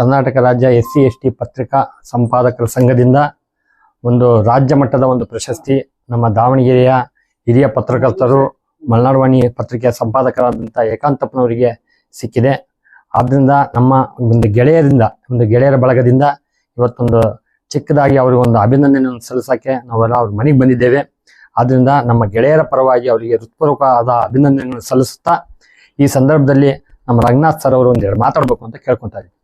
ಕರ್ನಾಟಕ ರಾಜ್ಯ S C S T ಪತ್ರಿಕಾ ಸಂಪಾದಕರ ಸಂಘದಿಂದ ಒಂದು ರಾಜ್ಯ ಮಟ್ಟದ ಒಂದು ಪ್ರಶಸ್ತಿ ನಮ್ಮ ದಾವಣಗೆರೆಯ ಹಿರಿಯ ಪತ್ರಕರ್ತರು, ಮಲ್ನಾಡ್ವಾಣಿ ಪತ್ರಿಕೆಯ ಸಂಪಾದಕರಾದಂಥ ಏಕಾಂತಪ್ಪನವರಿಗೆ ಸಿಕ್ಕಿದೆ. ಆದ್ದರಿಂದ ನಮ್ಮ ಒಂದು ಗೆಳೆಯರಿಂದ, ಒಂದು ಗೆಳೆಯರ ಬಳಗದಿಂದ ಇವತ್ತೊಂದು ಚಿಕ್ಕದಾಗಿ ಅವ್ರಿಗೆ ಒಂದು ಅಭಿನಂದನೆಯನ್ನು ಸಲ್ಲಿಸೋಕ್ಕೆ ನಾವೆಲ್ಲ ಅವ್ರ ಮನೆಗೆ ಬಂದಿದ್ದೇವೆ. ಆದ್ದರಿಂದ ನಮ್ಮ ಗೆಳೆಯರ ಪರವಾಗಿ ಅವರಿಗೆ ಹೃತ್ಪೂರ್ವಕವಾದ ಅಭಿನಂದನೆಗಳನ್ನು ಸಲ್ಲಿಸುತ್ತಾ ಈ ಸಂದರ್ಭದಲ್ಲಿ ನಮ್ಮ ರಂಗನಾಥ್ ಸರ್ ಅವರು ಒಂದೆರಡು ಮಾತಾಡಬೇಕು ಅಂತ ಕೇಳ್ಕೊತಾ ಇದ್ದೀನಿ.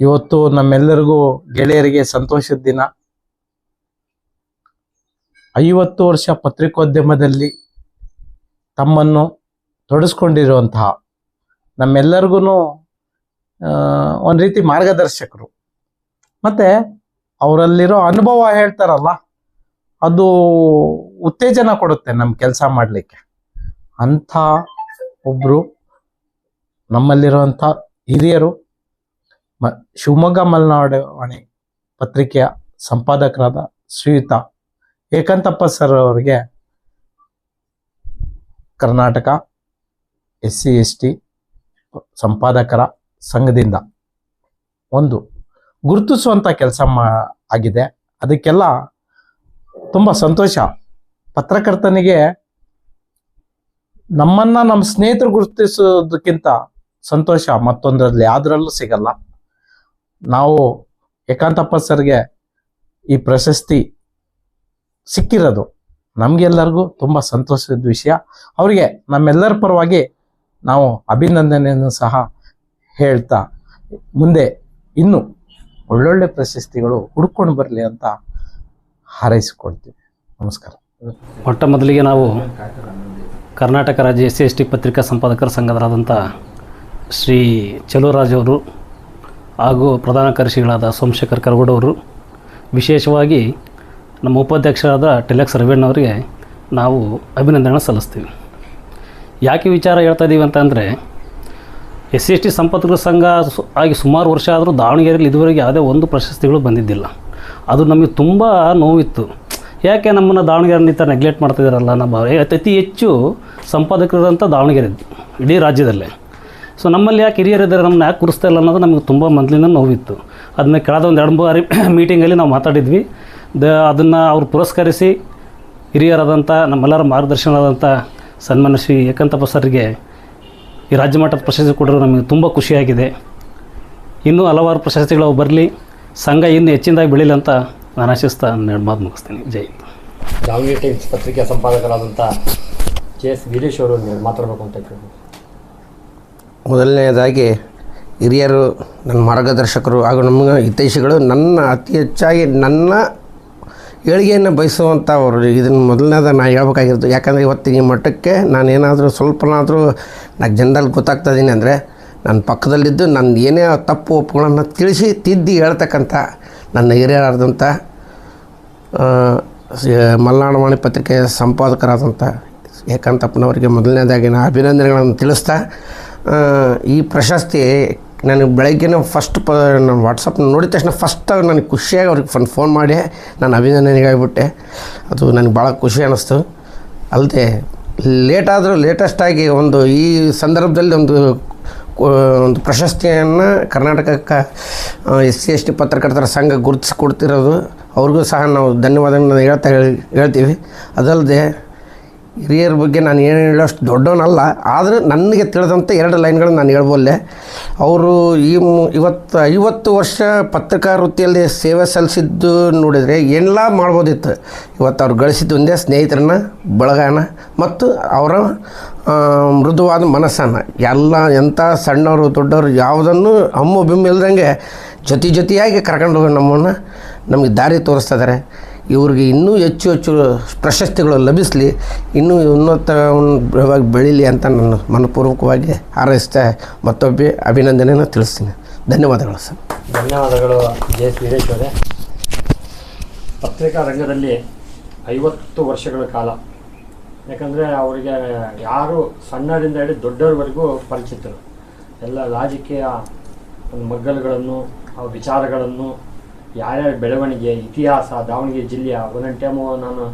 ಇವತ್ತು ನಮ್ಮೆಲ್ಲರಿಗೂ ಗೆಳೆಯರಿಗೆ ಸಂತೋಷದ ದಿನ. ಐವತ್ತು ವರ್ಷ ಪತ್ರಿಕೋದ್ಯಮದಲ್ಲಿ ತಮ್ಮನ್ನು ತೊಡಸ್ಕೊಂಡಿರುವಂತಹ ನಮ್ಮೆಲ್ಲರಿಗೂ ಒಂದು ರೀತಿ ಮಾರ್ಗದರ್ಶಕರು. ಮತ್ತೆ ಅವರಲ್ಲಿರೋ ಅನುಭವ ಹೇಳ್ತಾರಲ್ಲ, ಅದು ಉತ್ತೇಜನ ಕೊಡುತ್ತೆ ನಮ್ಮ ಕೆಲಸ ಮಾಡಲಿಕ್ಕೆ. ಅಂಥ ಒಬ್ಬರು ನಮ್ಮಲ್ಲಿರುವಂಥ ಹಿರಿಯರು ಮ ಶಿವಮೊಗ್ಗ ಮಲೆನಾಡುವಾಣಿ ಪತ್ರಿಕೆಯ ಸಂಪಾದಕರಾದ ಶ್ರೀಯುತ ಏಕಂತಪ್ಪ ಸರ್ ಅವರಿಗೆ Karnataka S C S T ಸಂಪಾದಕರ ಸಂಘದಿಂದ ಒಂದು ಗುರುತಿಸುವಂಥ ಕೆಲಸ ಮಾ, ಆಗಿದೆ. ಅದಕ್ಕೆಲ್ಲ ತುಂಬ ಸಂತೋಷ. ಪತ್ರಕರ್ತನಿಗೆ ನಮ್ಮನ್ನ ನಮ್ಮ ಸ್ನೇಹಿತರು ಗುರುತಿಸೋದಕ್ಕಿಂತ ಸಂತೋಷ ಮತ್ತೊಂದರಲ್ಲಿ ಯಾವುದರಲ್ಲೂ ಸಿಗಲ್ಲ. ನಾವು ಏಕಾಂತಪ್ಪ ಸರ್ಗೆ ಈ ಪ್ರಶಸ್ತಿ ಸಿಕ್ಕಿರೋದು ನಮಗೆಲ್ಲರಿಗೂ ತುಂಬ ಸಂತೋಷದ ವಿಷಯ. ಅವರಿಗೆ ನಮ್ಮೆಲ್ಲರ ಪರವಾಗಿ ನಾವು ಅಭಿನಂದನೆಯನ್ನು ಸಹ ಹೇಳ್ತಾ ಮುಂದೆ ಇನ್ನೂ ಒಳ್ಳೊಳ್ಳೆ ಪ್ರಶಸ್ತಿಗಳು ಹುಡ್ಕೊಂಡು ಬರಲಿ ಅಂತ ಹಾರೈಸಿಕೊಳ್ತೀವಿ. ನಮಸ್ಕಾರ. ಮೊಟ್ಟ ಮೊದಲಿಗೆ ನಾವು ಕರ್ನಾಟಕ ರಾಜ್ಯ ಎಸ್ ಸಿ ಎಸ್ ಟಿ ಪತ್ರಿಕಾ ಸಂಪಾದಕರ ಸಂಘದರಾದಂಥ ಶ್ರೀ ಚಲುವರಾಜ್ ಅವರು ಹಾಗೂ ಪ್ರಧಾನ ಕಾರ್ಯದರ್ಶಿಗಳಾದ ಸೋಮಶೇಖರ್ ಕರಗೋಡವರು ವಿಶೇಷವಾಗಿ ನಮ್ಮ ಉಪಾಧ್ಯಕ್ಷರಾದ ಟೆಲೆಕ್ಸ್ ರವೀಣ್ಣವರಿಗೆ ನಾವು ಅಭಿನಂದನೆ ಸಲ್ಲಿಸ್ತೀವಿ. ಯಾಕೆ ವಿಚಾರ ಹೇಳ್ತಾ ಇದ್ದೀವಿ ಅಂತಂದರೆ ಎಸ್ ಸಿ ಎಸ್ ಟಿ ಸಂಪರ್ಕರ ಸಂಘ ಆಗಿ ಸುಮಾರು ವರ್ಷ ಆದರೂ ದಾವಣಗೆರೆಯಲ್ಲಿ ಇದುವರೆಗೆ ಯಾವುದೇ ಒಂದು ಪ್ರಶಸ್ತಿಗಳು ಬಂದಿದ್ದಿಲ್ಲ. ಅದು ನಮಗೆ ತುಂಬ ನೋವಿತ್ತು. ಯಾಕೆ ನಮ್ಮನ್ನು ದಾವಣಗೆರೆ ನಿಂತ ನೆಗ್ಲೆಕ್ಟ್ ಮಾಡ್ತಿದ್ದಾರಲ್ಲ ನಮ್ಮ ಅತಿ ಹೆಚ್ಚು ಸಂಪಾದಕರಾದಂಥ ದಾವಣಗೆರೆ ಇಡೀ ರಾಜ್ಯದಲ್ಲೇ. ಸೊ ನಮ್ಮಲ್ಲಿ ಯಾಕೆ ಹಿರಿಯರಿದ್ದಾರೆ ನಮ್ಮನ್ನ ಯಾಕೆ ಕೂರಿಸ್ತಾ ಇಲ್ಲ ಅನ್ನೋದು ನಮಗೆ ತುಂಬ ಮೊದಲಿಂದ ನೋವಿತ್ತು. ಅದನ್ನ ಕಳೆದ ಒಂದು ಎರಡು ಬಾರಿ ಮೀಟಿಂಗಲ್ಲಿ ನಾವು ಮಾತಾಡಿದ್ವಿ. ದ, ಅದನ್ನು ಅವರು ಪುರಸ್ಕರಿಸಿ ಹಿರಿಯರಾದಂಥ ನಮ್ಮೆಲ್ಲರ ಮಾರ್ಗದರ್ಶನದಂಥ ಸನ್ಮಾನ್ಯ ಶ್ರೀ ಏಕಾಂತಪ್ಪ ಸರ್ಗೆ ಈ ರಾಜ್ಯ ಮಟ್ಟದ ಪ್ರಶಸ್ತಿ ಕೊಡಲು ನಮಗೆ ತುಂಬ ಖುಷಿಯಾಗಿದೆ. ಇನ್ನೂ ಹಲವಾರು ಪ್ರಶಸ್ತಿಗಳು ಬರಲಿ. ಸಂಘ ಇನ್ನೂ ಹೆಚ್ಚಿನದಾಗಿ ಬೆಳೀಲಿ ಅಂತ ನಾನು ಆಶಿಸ್ತಾ ಎರಡು ಮಾತು ಮುಗಿಸ್ತೀನಿ. ಜೈ. ದಾವಣಗೆರೆ ಟೈಮ್ಸ್ ಪತ್ರಿಕೆಯ ಸಂಪಾದಕರಾದಂಥ ಕೆ ಎಸ್ ವೀರೇಶ್ ಅವರು ಮಾತಾಡ್ಬೇಕು ಅಂತ ಕೇಳ್ಬೋದು ಮೊದಲನೆಯದಾಗಿ ಹಿರಿಯರು, ನನ್ನ ಮಾರ್ಗದರ್ಶಕರು ಹಾಗೂ ನಮ್ಮ ಹಿತೈಷಿಗಳು ನನ್ನ ಅತಿ ಹೆಚ್ಚಾಗಿ ನನ್ನ ಏಳಿಗೆಯನ್ನು ಬಯಸುವಂಥವ್ರು ಇದನ್ನು ಮೊದಲನೇದ ನಾನು ಹೇಳ್ಬೇಕಾಗಿರೋದು, ಯಾಕಂದರೆ ಇವತ್ತಿನ ಮಟ್ಟಕ್ಕೆ ನಾನೇನಾದರೂ ಸ್ವಲ್ಪನಾದರೂ ನಾನು ಗೊತ್ತಾಗ್ತಾ ಇದ್ದೀನಿ ಅಂದರೆ, ನನ್ನ ಪಕ್ಕದಲ್ಲಿದ್ದು ನನ್ನ ಏನೇ ತಪ್ಪು ಒಪ್ಪುಗಳನ್ನು ತಿಳಿಸಿ ತಿದ್ದಿ ಹೇಳ್ತಕ್ಕಂಥ ನನ್ನ ಹಿರಿಯರಾದಂಥ ಮಲ್ನಾಡವಾಣಿ ಪತ್ರಿಕೆ ಮಲೆನಾಡು ಪತ್ರಿಕೆಯ ಸಂಪಾದಕರಾದಂಥ ಏಕಾಂತಪ್ಪನವರಿಗೆ ಮೊದಲನೇದಾಗಿ ನಾನು ಅಭಿನಂದನೆಗಳನ್ನು ತಿಳಿಸ್ತಾ ಈ ಪ್ರಶಸ್ತಿ ನನಗೆ ಬೆಳಗ್ಗೆನೇ ಫಸ್ಟ್ ಪ ನಾನು ವಾಟ್ಸಪ್ ನೋಡಿದ ತಕ್ಷಣ ಫಸ್ಟ್ ನನಗೆ ಖುಷಿಯಾಗಿ ಅವ್ರಿಗೆ ಫನ್ ಫೋನ್ ಮಾಡಿ ನಾನು ಅಭಿನಂದನೆಗಾಗಿಬಿಟ್ಟೆ. ಅದು ನನಗೆ ಭಾಳ ಖುಷಿ ಅನ್ನಿಸ್ತು ಅಲ್ಲದೆ ಲೇಟಾದರೂ ಲೇಟೆಸ್ಟಾಗಿ ಒಂದು ಈ ಸಂದರ್ಭದಲ್ಲಿ ಒಂದು ಒಂದು ಪ್ರಶಸ್ತಿಯನ್ನು ಕರ್ನಾಟಕಕ್ಕೆ ಎಸ್ ಸಿ, ಎಸ್ ಟಿ ಪತ್ರಕರ್ತರ ಸಂಘ ಗುರುತಿಸಿ ಕೊಡ್ತಿರೋದು. ಅವ್ರಿಗೂ ಸಹ ನಾವು ಧನ್ಯವಾದಗಳನ್ನು ಹೇಳ್ತಾ ಹೇಳಿ, ಹೇಳ್ತೀವಿ. ಅದಲ್ಲದೆ ಹಿರಿಯರ ಬಗ್ಗೆ ನಾನು ಏನು ಹೇಳೋಷ್ಟು ದೊಡ್ಡವನಲ್ಲ, ಆದರೆ ನನಗೆ ತಿಳಿದಂಥ ಎರಡು ಲೈನ್ಗಳನ್ನು ನಾನು ಹೇಳ್ಬೋಲ್ಲೆ ಅವರು ಈ ಇವತ್ತು ಐವತ್ತು ವರ್ಷ ಪತ್ರಿಕಾ ವೃತ್ತಿಯಲ್ಲಿ ಸೇವೆ ಸಲ್ಲಿಸಿದ್ದು ನೋಡಿದರೆ ಎಲ್ಲ ಮಾಡ್ಬೋದಿತ್ತು. ಇವತ್ತು ಅವ್ರು ಗಳಿಸಿದ್ದು ಒಂದೇ ಸ್ನೇಹಿತರನ್ನ, ಬಳಗನ, ಮತ್ತು ಅವರ ಮೃದುವಾದ ಮನಸ್ಸನ್ನು. ಎಲ್ಲ ಎಂಥ ಸಣ್ಣವರು, ದೊಡ್ಡವರು ಯಾವುದನ್ನು ಹಮ್ಮು ಬಿಮ್ಮು ಇಲ್ದಂಗೆ ಜೊತೆ ಜೊತೆಯಾಗಿ ಕರ್ಕೊಂಡು ನಮ್ಮನ್ನು, ನಮಗೆ ದಾರಿ ತೋರಿಸ್ತಾ ಇದ್ದಾರೆ. ಇವ್ರಿಗೆ ಇನ್ನೂ ಹೆಚ್ಚು ಹೆಚ್ಚು ಪ್ರಶಸ್ತಿಗಳು ಲಭಿಸಲಿ, ಇನ್ನೂ ಉನ್ನತವಾಗಿ ಬೆಳೀಲಿ ಅಂತ ನಾನು ಮನಪೂರ್ವಕವಾಗಿ ಹಾರೈಸ್ತಾ ಮತ್ತೊಬ್ಬೆ ಅಭಿನಂದನೆಯನ್ನು ತಿಳಿಸ್ತೀನಿ. ಧನ್ಯವಾದಗಳು ಸರ್. ಧನ್ಯವಾದಗಳು ಜಯ ಎಸ್ ಪತ್ರಿಕಾ ರಂಗದಲ್ಲಿ ಐವತ್ತು ವರ್ಷಗಳ ಕಾಲ. ಯಾಕಂದರೆ ಅವರಿಗೆ ಯಾರು ಸಣ್ಣರಿಂದ ಹಿಡಿದು ದೊಡ್ಡವರವರೆಗೂ ಪರಿಚಿತರು. ಎಲ್ಲ ರಾಜಕೀಯ ಮಗ್ಗಲುಗಳನ್ನು ವಿಚಾರಗಳನ್ನು ಯಾರ್ಯಾರ ಬೆಳವಣಿಗೆ, ಇತಿಹಾಸ, ದಾವಣಗೆರೆ ಜಿಲ್ಲೆಯ ಒಂದೊಂದು ಟೈಮು ನಾನು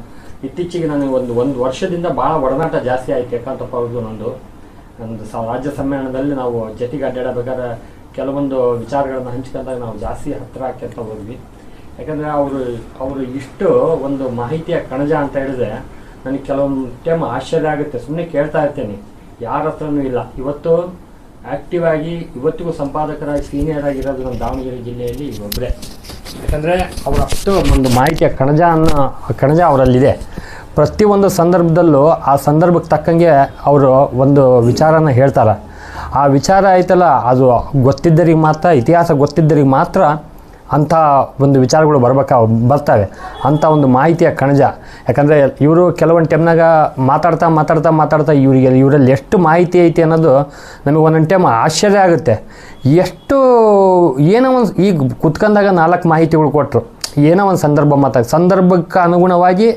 ಇತ್ತೀಚೆಗೆ ನನಗೆ ಒಂದು ಒಂದು ವರ್ಷದಿಂದ ಭಾಳ ಒಡನಾಟ ಜಾಸ್ತಿ ಆಯಿತು ಯಾಕಂತಪ್ಪ ಅವ್ರದ್ದು ನಂದು. ನಮ್ಮದು ಸ ರಾಜ್ಯ ಸಮ್ಮೇಳನದಲ್ಲಿ ನಾವು ಜೊತೆಗೆ ಅಡ್ಡಾಡಬೇಕಾದ್ರೆ ಕೆಲವೊಂದು ವಿಚಾರಗಳನ್ನು ಹಂಚ್ಕೊಂಡಾಗ ನಾವು ಜಾಸ್ತಿ ಹತ್ತಿರ ಹಾಕ್ಯಂತ ಹೋದ್ವಿ. ಯಾಕಂದರೆ ಅವರು ಅವರು ಇಷ್ಟು ಒಂದು ಮಾಹಿತಿಯ ಕಣಜ ಅಂತ ಹೇಳಿದ್ರೆ ನನಗೆ ಕೆಲವೊಂದು ಟೈಮ್ ಆಶ್ಚರ್ಯ ಆಗುತ್ತೆ. ಸುಮ್ಮನೆ ಕೇಳ್ತಾ ಇರ್ತೇನೆ. ಯಾರ ಹತ್ರನೂ ಇಲ್ಲ. ಇವತ್ತು ಆಕ್ಟಿವ್ ಆಗಿ, ಇವತ್ತಿಗೂ ಸಂಪಾದಕರಾಗಿ, ಸೀನಿಯರ್ ಆಗಿರೋದು ನಮ್ಮ ದಾವಣಗೆರೆ ಜಿಲ್ಲೆಯಲ್ಲಿ ಒಬ್ಬರೇ ಯಾಕಂದರೆ ಅವರ ಅಷ್ಟು ಒಂದು ಮಾಹಿತಿಯ ಕಣಜ ಅನ್ನೋ, ಕಣಜ ಅವರಲ್ಲಿದೆ. ಪ್ರತಿಯೊಂದು ಸಂದರ್ಭದಲ್ಲೂ ಆ ಸಂದರ್ಭಕ್ಕೆ ತಕ್ಕಂಗೆ ಅವರು ಒಂದು ವಿಚಾರನ ಹೇಳ್ತಾರೆ. ಆ ವಿಚಾರ ಐತಲ್ಲ ಅದು ಗೊತ್ತಿದ್ದರಿಗೆ ಮಾತ್ರ, ಇತಿಹಾಸ ಗೊತ್ತಿದ್ದರಿಗೆ ಮಾತ್ರ ಅಂಥ ಒಂದು ವಿಚಾರಗಳು ಬರ್ಬೇಕಾ, ಬರ್ತವೆ. ಅಂಥ ಒಂದು ಮಾಹಿತಿಯ ಕಣಜ. ಯಾಕಂದರೆ ಇವರು ಕೆಲವೊಂದು ಟೈಮ್ನಾಗ ಮಾತಾಡ್ತಾ ಮಾತಾಡ್ತಾ ಮಾತಾಡ್ತಾ ಇವರಿಗೆ, ಇವರಲ್ಲಿ ಎಷ್ಟು ಮಾಹಿತಿ ಐತಿ ಅನ್ನೋದು ನಮಗೆ ಒಂದೊಂದು ಟೈಮ್ ಆಶ್ಚರ್ಯ ಆಗುತ್ತೆ. ಎಷ್ಟು ಏನೋ ಒಂದು, ಈಗ ಕುತ್ಕೊಂಡಾಗ ನಾಲ್ಕು ಮಾಹಿತಿಗಳು ಕೊಟ್ಟರು ಏನೋ ಒಂದು ಸಂದರ್ಭ ಮಾತಾಡ, ಸಂದರ್ಭಕ್ಕೆ ಅನುಗುಣವಾಗಿ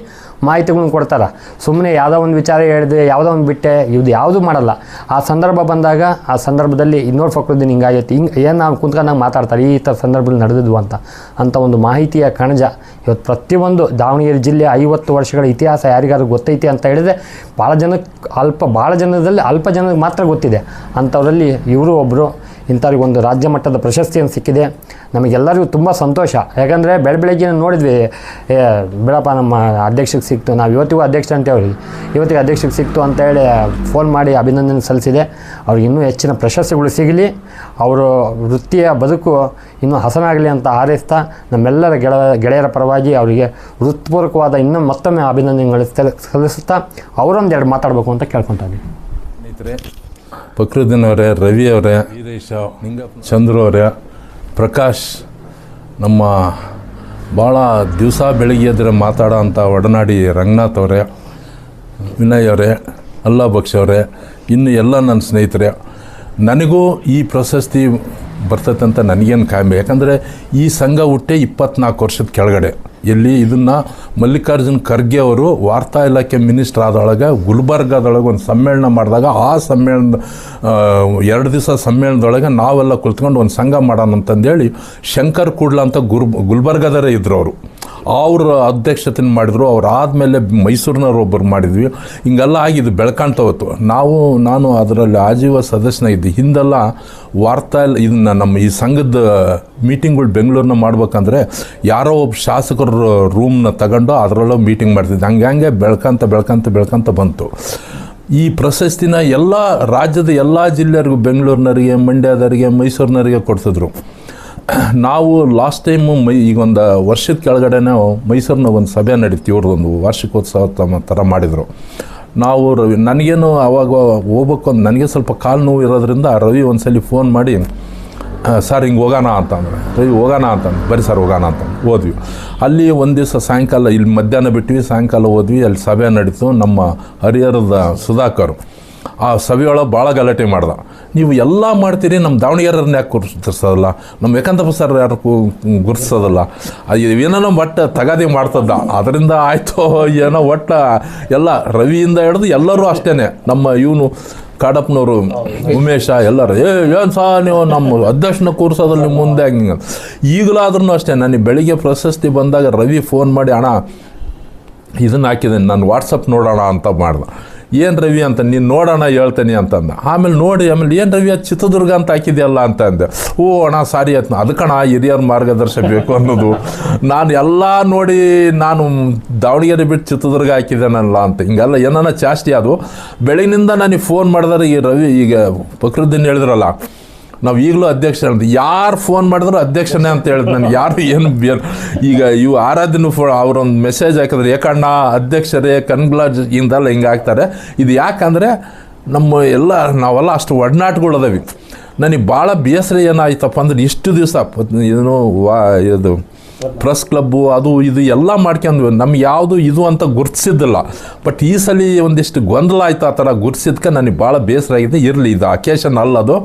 ಮಾಹಿತಿಗಳನ್ನ ಕೊಡ್ತಾರೆ. ಸುಮ್ಮನೆ ಯಾವುದೋ ಒಂದು ವಿಚಾರ ಹೇಳಿದೆ ಯಾವುದೋ ಒಂದು ಬಿಟ್ಟೆ ಇದು ಯಾವುದೂ ಮಾಡಲ್ಲ. ಆ ಸಂದರ್ಭ ಬಂದಾಗ, ಆ ಸಂದರ್ಭದಲ್ಲಿ ಇನ್ನೋರ್ ಫಕ್ರುದ್ದೀನ್ ಹಿಂಗಾಗೈತಿ ಹಿಂಗೆ ಏನು ನಾವು ಕುಂತ್ಕೊಂಡಾಗ ಮಾತಾಡ್ತಾರೆ, ಈ ಥರ ಸಂದರ್ಭದಲ್ಲಿ ನಡೆದಿದ್ವು ಅಂತ. ಅಂಥ ಒಂದು ಮಾಹಿತಿಯ ಕಣಜ. ಇವತ್ತು ಪ್ರತಿಯೊಂದು ದಾವಣಗೆರೆ ಜಿಲ್ಲೆ ಐವತ್ತು ವರ್ಷಗಳ ಇತಿಹಾಸ ಯಾರಿಗಾದ್ರೂ ಗೊತ್ತೈತಿ ಅಂತ ಹೇಳಿದ್ರೆ ಭಾಳ ಜನಕ್ಕೆ ಅಲ್ಪ ಭಾಳ ಜನದಲ್ಲಿ ಅಲ್ಪ ಜನಕ್ಕೆ ಮಾತ್ರ ಗೊತ್ತಿದೆ. ಅಂಥವರಲ್ಲಿ ಇವರು ಒಬ್ಬರು ಇಂಥವ್ರಿಗೆ ಒಂದು ರಾಜ್ಯ ಮಟ್ಟದ ಪ್ರಶಸ್ತಿಯನ್ನು ಸಿಕ್ಕಿದೆ. ನಮಗೆಲ್ಲರಿಗೂ ತುಂಬ ಸಂತೋಷ. ಯಾಕಂದರೆ ಬೆಳೆ ಬೆಳಗ್ಗೆ ನೋಡಿದ್ವಿ ಬಿಡಪ್ಪ ನಮ್ಮ ಅಧ್ಯಕ್ಷಕ್ಕೆ ಸಿಕ್ತು, ನಾವು ಇವತ್ತಿಗೂ ಅಧ್ಯಕ್ಷ ಅಂತ ಅವ್ರಿಗೆ ಇವತ್ತಿಗೆ ಅಧ್ಯಕ್ಷಕ್ಕೆ ಸಿಕ್ತು ಅಂತ ಹೇಳಿ ಫೋನ್ ಮಾಡಿ ಅಭಿನಂದನೆ ಸಲ್ಲಿಸಿದೆ. ಅವ್ರಿಗೆ ಇನ್ನೂ ಹೆಚ್ಚಿನ ಪ್ರಶಸ್ತಿಗಳು ಸಿಗಲಿ. ಅವರು ವೃತ್ತಿಯ ಬದುಕು ಇನ್ನೂ ಹಸನಾಗಲಿ ಅಂತ ಹಾರೈಸ್ತಾ, ನಮ್ಮೆಲ್ಲರ ಗೆಳ, ಗೆಳೆಯರ ಪರವಾಗಿ ಅವರಿಗೆ ಹೃತ್ಪೂರ್ವಕವಾದ ಇನ್ನೂ ಮತ್ತೊಮ್ಮೆ ಅಭಿನಂದನೆಗಳು ಸಲ್- ಸಲ್ಲಿಸುತ್ತಾ, ಅವರೊಂದೆರಡು ಮಾತಾಡಬೇಕು ಅಂತ ಕೇಳ್ಕೊತಾ ಇದ್ದೀನಿ. ಅವರೇ ರವಿ ಅವರೇ ವೀರೇಶ ಚಂದ್ರು ಅವರೇ ಪ್ರಕಾಶ್, ನಮ್ಮ ಭಾಳ ದಿವಸ ಬೆಳಿಗ್ಗೆ ಎದ್ರೆ ಮಾತಾಡೋ ಅಂಥ ಒಡನಾಡಿ ರಂಗನಾಥ್ ಅವರೇ, ವಿನಯ್ ಅವರೇ, ಅಲ್ಲಾ ಅವರೇ, ಇನ್ನು ಎಲ್ಲ ನನ್ನ ಸ್ನೇಹಿತರೆ, ನನಗೂ ಈ ಪ್ರಶಸ್ತಿ ಬರ್ತೈತೆ ಅಂತ ನನಗೇನು ಕಾಯಂ ಯಾಕಂದರೆ ಈ ಸಂಘ ಹುಟ್ಟೆ ಇಪ್ಪತ್ನಾಲ್ಕು ವರ್ಷದ ಕೆಳಗಡೆ. ಎಲ್ಲಿ ಇದನ್ನು ಮಲ್ಲಿಕಾರ್ಜುನ್ ಖರ್ಗೆ ಅವರು ವಾರ್ತಾ ಇಲಾಖೆ ಮಿನಿಸ್ಟರ್ ಆದೊಳಗೆ ಗುಲ್ಬರ್ಗಾದೊಳಗೆ ಒಂದು ಸಮ್ಮೇಳನ ಮಾಡಿದಾಗ ಆ ಸಮ್ಮೇಳನ ಎರಡು ದಿವಸ ಸಮ್ಮೇಳನದೊಳಗೆ ನಾವೆಲ್ಲ ಕುಳಿತ್ಕೊಂಡು ಒಂದು ಸಂಘ ಮಾಡೋಣ ಅಂತಂದೇಳಿ ಶಂಕರ್ ಕೂಡ್ಲ ಅಂತ ಗುರ್ ಗುಲ್ಬರ್ಗಾದರೇ ಇದ್ರು ಅವರು. ಅವ್ರ ಅಧ್ಯಕ್ಷತೆ ಮಾಡಿದ್ರು, ಅವ್ರು ಆದಮೇಲೆ ಮೈಸೂರಿನವ್ರು ಒಬ್ಬರು ಮಾಡಿದ್ವಿ. ಹಿಂಗೆಲ್ಲ ಆಗಿದ್ದು ಬೆಳ್ಕಾಣ್ತಾ ಹೋಯ್ತು. ನಾವು, ನಾನು ಅದರಲ್ಲಿ ಆಜೀವ ಸದಸ್ಯನ ಇದ್ದೆ. ಹಿಂದೆಲ್ಲ ವಾರ್ತಾ ಇದನ್ನ ನಮ್ಮ ಈ ಸಂಘದ ಮೀಟಿಂಗ್ಗಳು ಬೆಂಗಳೂರಿನ ಮಾಡ್ಬೇಕಂದ್ರೆ ಯಾರೋ ಒಬ್ಬ ಶಾಸಕರ ರೂಮ್ನ ತಗೊಂಡು ಅದರೊಳಗೆ ಮೀಟಿಂಗ್ ಮಾಡ್ತಿದ್ದೆ. ಹಂಗೆ ಹಂಗೆ ಬೆಳ್ಕಂತ ಬೆಳ್ಕಂತ ಬೆಳ್ಕಂತ ಬಂತು. ಈ ಪ್ರಶಸ್ತಿನ ಎಲ್ಲ ರಾಜ್ಯದ ಎಲ್ಲ ಜಿಲ್ಲೆಯರಿಗೂ ಬೆಂಗಳೂರಿನವರಿಗೆ ಮಂಡ್ಯದವರಿಗೆ ಮೈಸೂರಿನವರಿಗೆ ಕೊಡ್ತಿದ್ರು ನಾವು ಲಾಸ್ಟ್ ಟೈಮು ಮೈ ಈಗೊಂದು ವರ್ಷದ ಕೆಳಗಡೆ ಮೈಸೂರಿನ ಒಂದು ಸಭೆ ನಡೀತೀವಿ ಇವ್ರದ್ದೊಂದು ವಾರ್ಷಿಕೋತ್ಸವ ತಮ್ಮ ಥರ ಮಾಡಿದರು. ನಾವು ರವಿ, ನನಗೇನು ಅವಾಗ ಹೋಗ್ಬೇಕು ನನಗೆ ಸ್ವಲ್ಪ ಕಾಲು ನೋವು ಇರೋದ್ರಿಂದ ರವಿ ಒಂದ್ಸಲಿ ಫೋನ್ ಮಾಡಿ ಸರ್, ಹಿಂಗೆ ಹೋಗೋಣ ಅಂತಂದ್ರೆ ರವಿ, ಹೋಗೋಣ ಅಂತಂದು ಬರೀ ಸರ್, ಹೋಗೋಣ ಅಂತ ಹೋದ್ವಿ. ಅಲ್ಲಿ ಒಂದು ದಿವಸ ಸಾಯಂಕಾಲ, ಇಲ್ಲಿ ಮಧ್ಯಾಹ್ನ ಬಿಟ್ವಿ, ಸಾಯಂಕಾಲ ಹೋದ್ವಿ, ಅಲ್ಲಿ ಸಭೆ ನಡೀತು. ನಮ್ಮ ಹರಿಹರದ ಸುಧಾಕರ್ ಆ ಸಭೆಯೊಳಗೆ ಭಾಳ ಗಲಾಟೆ ಮಾಡ್ದ. ನೀವು ಎಲ್ಲ ಮಾಡ್ತೀರಿ ನಮ್ಮ ದಾವಣಗೆರೆಯವ್ರನ್ನ ಯಾಕೆ ಗುರುತಿಸೋದಲ್ಲ ನಮ್ಮ ಏಕಾಂತಪ್ಪ ಸರ್ ಯಾರು ಗುರುತಿಸೋದಲ್ಲ ಅದು ಏನೋ ಒಟ್ಟು ತಗಾದೆ ಮಾಡ್ತದ ಅದರಿಂದ ಆಯಿತು, ಏನೋ ಒಟ್ಟು ಎಲ್ಲ ರವಿಯಿಂದ ಹಿಡಿದು ಎಲ್ಲರೂ ಅಷ್ಟೇ ನಮ್ಮ ಇವನು ಕಾಡಪ್ಪನವರು, ಉಮೇಶ ಎಲ್ಲರು, ಏ, ಏನು ಸಹ ನೀವು ನಮ್ಮ ಅಧ್ಯಕ್ಷನ ಕೂರಿಸೋದ್ರಲ್ಲಿ ನಿಮ್ಮ ಮುಂದೆ? ಹಂಗೆ ಈಗಲಾದ್ರೂ ಅಷ್ಟೇ ನನಗೆ ಬೆಳಿಗ್ಗೆ ಪ್ರಶಸ್ತಿ ಬಂದಾಗ ರವಿ ಫೋನ್ ಮಾಡಿ, ಅಣ್ಣ, ಇದನ್ನು ಹಾಕಿದ್ದೀನಿ ನಾನು ವಾಟ್ಸಪ್ ನೋಡೋಣ ಅಂತ ಮಾಡ್ದೆ. ಏನು ರವಿ ಅಂತ ನೀನು ನೋಡೋಣ ಹೇಳ್ತೇನೆ ಅಂತಂದ. ಆಮೇಲೆ ನೋಡಿ, ಆಮೇಲೆ ಏನು ರವಿ ಅದು ಚಿತ್ರದುರ್ಗ ಅಂತ ಹಾಕಿದೆಯಲ್ಲ ಅಂತ ಅಂದೆ. ಓ ಅಣ್ಣ, ಸಾರಿ ಅತ್ನ ಅದಕ್ಕಣ ಹಿರಿಯರ ಮಾರ್ಗದರ್ಶನ ಬೇಕು ಅನ್ನೋದು. ನಾನು ಎಲ್ಲ ನೋಡಿ, ನಾನು ದಾವಣಗೆರೆ ಬಿಟ್ಟು ಚಿತ್ರದುರ್ಗ ಹಾಕಿದ್ದೇನಲ್ಲ ಅಂತ. ಹಿಂಗೆಲ್ಲ ಏನಾನ ಜಾಸ್ತಿ ಅದು. ಬೆಳಗಿನಿಂದ ನನಗೆ ಫೋನ್ ಮಾಡಿದ್ರೆ ಈ ರವಿ ಈಗ ಫಕ್ರುದ್ದೀನ್ ಹೇಳಿದ್ರಲ್ಲ ನಾವು ಈಗಲೂ ಅಧ್ಯಕ್ಷ ಅಂತ. ಯಾರು ಫೋನ್ ಮಾಡಿದ್ರು ಅಧ್ಯಕ್ಷನೇ ಅಂತ ಹೇಳಿದ್ ನಾನು ಯಾರು ಏನು ಈಗ ಇವು ಆರಾಧನೂ ಫೋ ಅವರೊಂದು ಮೆಸೇಜ್ ಹಾಕಿದ್ರೆ ಏಕಣ್ಣ ಅಧ್ಯಕ್ಷರೇ ಕನ್ಗ್ಲಾಜ್ ಇಂದೆಲ್ಲ ಹಿಂಗೆ ಹಾಕ್ತಾರೆ. ಇದು ಯಾಕಂದರೆ ನಮ್ಮ ಎಲ್ಲ ನಾವೆಲ್ಲ ಅಷ್ಟು ಒಡನಾಟಗಳು ಅದಾವೆ. ನನಗೆ ಭಾಳ ಬೇಸರ ಏನಾಯ್ತಪ್ಪ ಅಂದ್ರೆ ಇಷ್ಟು ದಿವಸ ಏನು ವಾ, ಇದು ಪ್ರೆಸ್ ಕ್ಲಬ್ಬು ಅದು ಇದು ಎಲ್ಲ ಮಾಡ್ಕೊಂಡು ನಮ್ಗೆ ಯಾವುದು ಇದು ಅಂತ ಗುರ್ತಿಸಿದ್ದಿಲ್ಲ. ಬಟ್ ಈ ಸಲ ಒಂದಿಷ್ಟು ಗೊಂದಲ ಆಯ್ತು ಆ ಥರ ಗುರ್ತಿಸಿದ್ಕೆ ನನಗೆ ಭಾಳ ಬೇಸರ ಆಗಿದೆ. ಇರಲಿ, ಇದು ಅಕೇಶನ್ ಅಲ್ಲ ಅದು.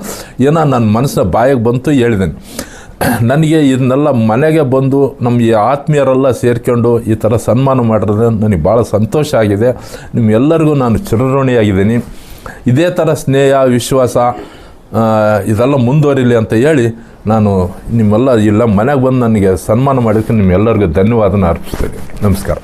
ಏನೋ ನನ್ನ ಮನಸ್ಸಿನ ಬಾಯಿಗೆ ಬಂತು ಹೇಳಿದ್ದೀನಿ ನನಗೆ ಇದನ್ನೆಲ್ಲ ಮನೆಗೆ ಬಂದು ನಮ್ಮ ಆತ್ಮೀಯರೆಲ್ಲ ಸೇರ್ಕೊಂಡು ಈ ಥರ ಸನ್ಮಾನ ಮಾಡಿದ್ರೆ ನನಗೆ ಭಾಳ ಸಂತೋಷ ಆಗಿದೆ. ನಿಮ್ಮೆಲ್ಲರಿಗೂ ನಾನು ಚಿರಋಣಿಯಾಗಿದ್ದೀನಿ. ಇದೇ ಥರ ಸ್ನೇಹ, ವಿಶ್ವಾಸ ಇದೆಲ್ಲ ಮುಂದುವರಿಲಿ ಅಂತ ಹೇಳಿ ನಾನು ನಿಮ್ಮೆಲ್ಲ ಇಲ್ಲ ಮನೆಗೆ ಬಂದು ನನಗೆ ಸನ್ಮಾನ ಮಾಡೋಕ್ಕೆ ನಿಮ್ಮೆಲ್ಲರಿಗೂ ಧನ್ಯವಾದನ ಅರ್ಪಿಸ್ತೇನೆ. ನಮಸ್ಕಾರ.